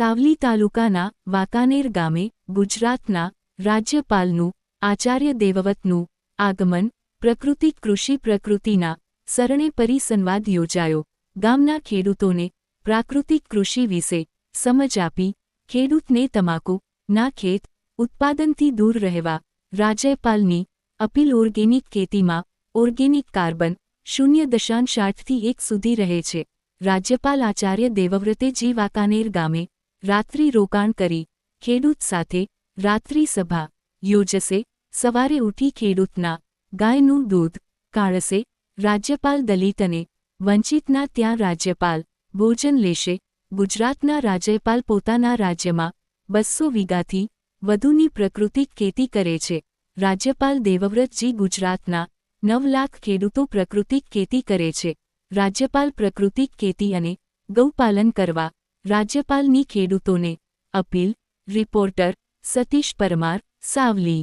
સાવલી તાલુકાના વાંકાનેર ગામે ગુજરાતના રાજ્યપાલનું, આચાર્ય દેવવ્રતનું આગમન, પ્રકૃતિ કૃષિ પ્રકૃતિના સરણે પરિસંવાદ યોજાયો. ગામના ખેડૂતોને પ્રાકૃતિક કૃષિ વિશે સમજ આપી, ખેડૂતને તમાકુ, ના ખેત, ઉત્પાદનથી દૂર રહેવા, રાજ્યપાલની અપીલ ઓર્ગેનિક ખેતીમાં ઓર્ગેનિક કાર્બન શૂન્ય દશાંશ આઠથી એક સુધી રહે છે. રાજ્યપાલ આચાર્ય દેવવ્રતે જી વાંકાનેર ગામે રાત્રિ રોકાણ કરી, ખેડૂત સાથે રાત્રિ સભા યોજશે. સવારે ઉઠી ખેડૂતના ગાયનું દૂધ કાળશે રાજ્યપાલ દલિત અને વંચિતના ત્યાં રાજ્યપાલ ભોજન લેશે. ગુજરાતના રાજ્યપાલ પોતાના રાજ્યમાં બસો વીઘાથી વધુની પ્રાકૃતિક ખેતી કરે છે. રાજ્યપાલ દેવવ્રતજી ગુજરાતના નવ લાખ ખેડૂતો પ્રાકૃતિક ખેતી કરે છે. રાજ્યપાલ પ્રાકૃતિક ખેતી અને ગૌપાલન કરવા રાજ્યપાલની ખેડૂતોને અપીલ રિપોર્ટર સતીશ પરમાર સાવલી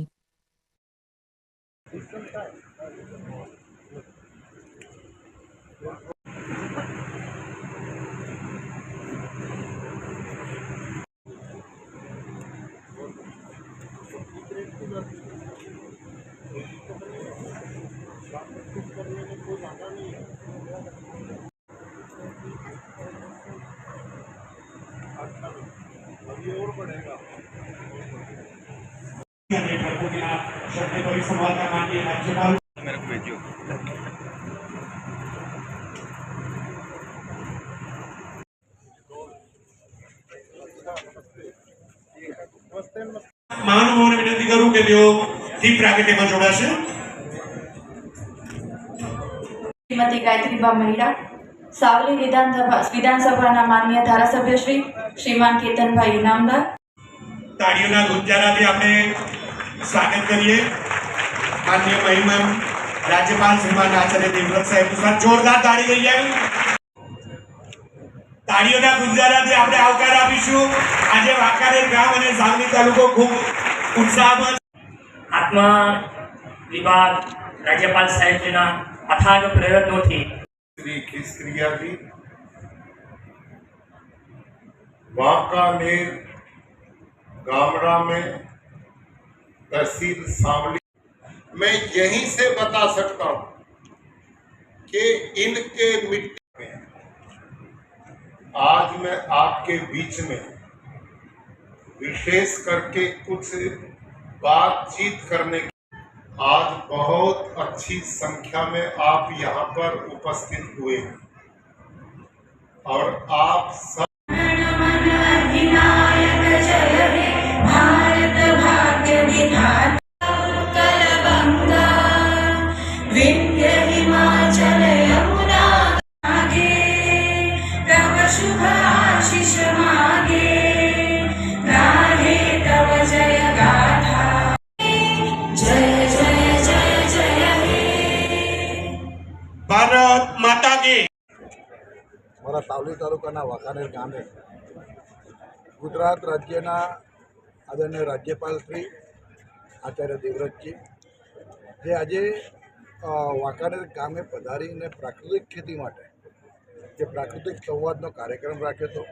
મહાનુભાવોને વિનંતી કરું કે તેઓ દીપ પ્રાગટ્યમાં જોડાશે. શ્રીમતી ગાયત્રીબા મહિડા સાવલી વિધાનસભા વિધાનસભાના માન્ય ધારાસભ્ય શ્રી શ્રીમાન કેતનભાઈ ઇનામદાર તાળીઓના ગુંજારાથી આપણે સ્વાગત કરીએ. માનનીય મહિમમ રાજ્યપાલ શ્રીમાન આચાર્ય દેવવ્રત સાહેબ જોરદાર તાળી લઈ જાય તાળીઓના ગુંજારાથી આપણે આવકાર આપીશું. આજે વાંકાનેર ગામ અને સાવલી તાલુકો ખૂબ ઉત્સાહમાં આત્મા વિભાગ રાજ્યપાલ સાહેબજીના અથાગ પ્રયત્નોથી શ્રી ખિસ્ક્રિયાથી વાંકાનેર गामड़ा में तहसील सांवली। मैं यहीं से बता सकता हूँ कि इनके मिट्टी में, आज मैं आपके बीच में विशेष करके कुछ बातचीत करने की आज बहुत अच्छी संख्या में आप यहाँ पर उपस्थित हुए हैं। और आप सब મારા સાવલી તાલુકાના વાંકાનેર ગામે ગુજરાત રાજ્યના આદરણીય રાજ્યપાલ શ્રી આચાર્ય દેવવ્રતજી, જે આજે વાંકાનેર ગામે પધારીને પ્રાકૃતિક ખેતી માટે, જે પ્રાકૃતિક સંવાદનો કાર્યક્રમ રાખ્યો હતો.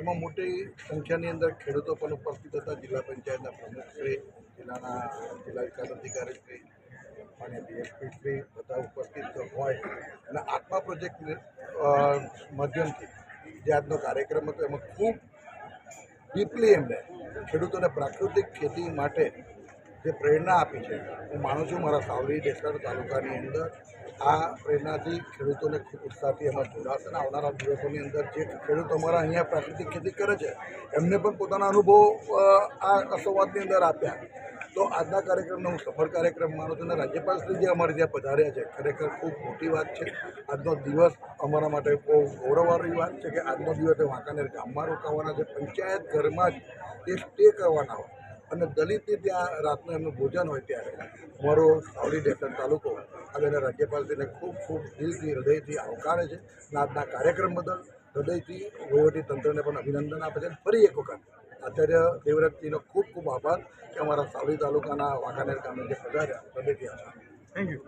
એમાં મોટી સંખ્યાની અંદર ખેડૂતો પણ ઉપસ્થિત હતા. જિલ્લા પંચાયતના પ્રમુખશ્રી, જિલ્લાના જિલ્લા વિકાસ અધિકારી શ્રી અને ડીએસપી બધા ઉપસ્થિત હોય. અને આત્મા પ્રોજેક્ટ માધ્યમથી જે આજનો કાર્યક્રમ હતો, એમાં ખૂબ ડીપલી એમને ખેડૂતોને પ્રાકૃતિક ખેતી માટે જે પ્રેરણા આપી છે, હું માનું છું મારા સાવલી દેસર તાલુકાની અંદર આ પ્રેરણાથી ખેડૂતોને ખૂબ ઉત્સાહથી એમાં જોડાશે અને આવનારા દિવસોની અંદર જે ખેડૂતો અમારા અહીંયા પ્રાકૃતિક ખેતી કરે છે, એમને પણ પોતાના અનુભવો આ સંવાદની અંદર આપ્યા. તો આજના કાર્યક્રમને હું સફળ કાર્યક્રમ માનું છું અને રાજ્યપાલશ્રી જે અમારે ત્યાં પધાર્યા છે, ખરેખર ખૂબ મોટી વાત છે. આજનો દિવસ અમારા માટે બહુ ગૌરવવાળી વાત છે કે આજનો દિવસ એ વાંકાનેર ગામમાં રોકાવાના છે, પંચાયત ઘરમાં જ એ સ્ટે કરવાના હોય. અને દલિતની ત્યાં રાતનું એમનું ભોજન હોય ત્યારે. અમારો સાવલી ડેસર તાલુકો આજે અને રાજ્યપાલશ્રીને ખૂબ ખૂબ દિલથી, હૃદયથી આવકારે છે અને આજના કાર્યક્રમ બદલ હૃદયથી, વહીવટી તંત્રને પણ અભિનંદન આપે છે ફરી એક વખત આચાર્ય દેવવ્રતજીનો ખૂબ ખૂબ આભાર કે અમારા સાવલી તાલુકાના વાંકાનેર ગામે જે પધાર્યા આભાર થેન્ક યુ